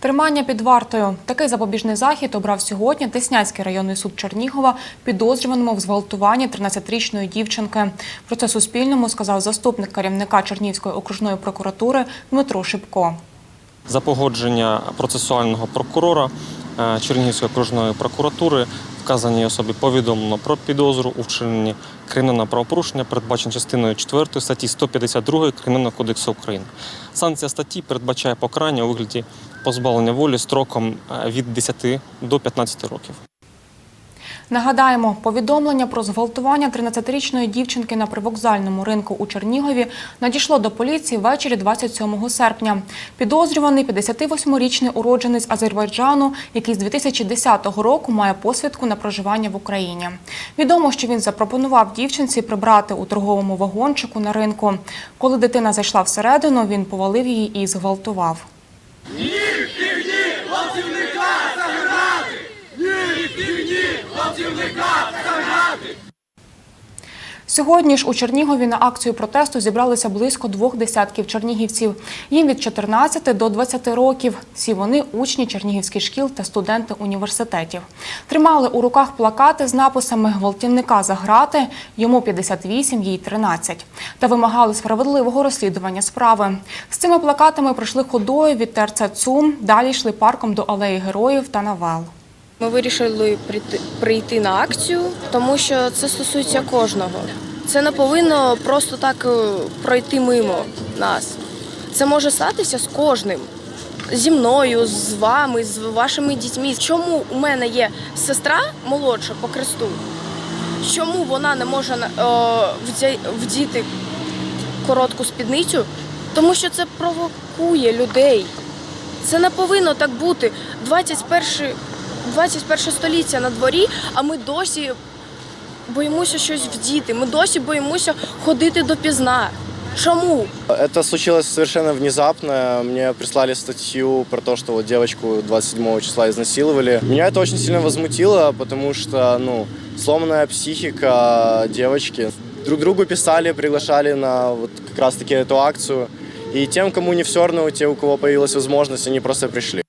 Тримання під вартою. Такий запобіжний захід обрав сьогодні Тесняцький районний суд Чернігова підозрюваному в зґвалтуванні 13-річної дівчинки. Про це Суспільному сказав заступник керівника Чернігівської окружної прокуратури Дмитро Шипко. За погодження процесуального прокурора е, Чернігівської окружної прокуратури вказаній особі повідомлено про підозру у вчиненні кримінального правопорушення, передбачено частиною 4 статті 152 Кримінального кодексу України. Санкція статті передбачає покарання у вигляді позбавлення волі строком е, від 10 до 15 років. Нагадаємо, повідомлення про зґвалтування 13-річної дівчинки на привокзальному ринку у Чернігові надійшло до поліції ввечері 27 серпня. Підозрюваний 58-річний уродженець Азербайджану, який з 2010 року має посвідку на проживання в Україні. Відомо, що він запропонував дівчинці прибрати у торговому вагончику на ринку. Коли дитина зайшла всередину, він повалив її і зґвалтував. Сьогодні ж у Чернігові на акцію протесту зібралися близько двох десятків чернігівців. Їм від 14 до 20 років. Всі вони учні чернігівських шкіл та студенти університетів. Тримали у руках плакати з написами «Гвалтівника за грати», йому 58, їй 13. Та вимагали справедливого розслідування справи. З цими плакатами пройшли ходою від ТРЦ ЦУМ, далі йшли парком до алеї героїв та Навал. Ми вирішили прийти, прийти на акцію, тому що це стосується кожного. Це не повинно просто так е, пройти мимо нас. Це може статися з кожним. Зі мною, з вами, з вашими дітьми. Чому у мене є сестра молодша по кресту? Чому вона не може е, вдіти коротку спідницю? Тому що це провокує людей. Це не повинно так бути. 21, 21 століття на дворі, а ми досі боїмося щось вдіти. Ми досі боїмося ходити допізна. Чому? Это случилось совершенно внезапно. Мне прислали статью про то, что вот девочку 27 числа изнасиловали. Меня это очень сильно возмутило, потому что, ну, сломанная психика девочки. Друг другу писали, приглашали на вот как раз-таки эту акцию. И тем, кому не все равно, те, у кого появилась возможность, они просто пришли.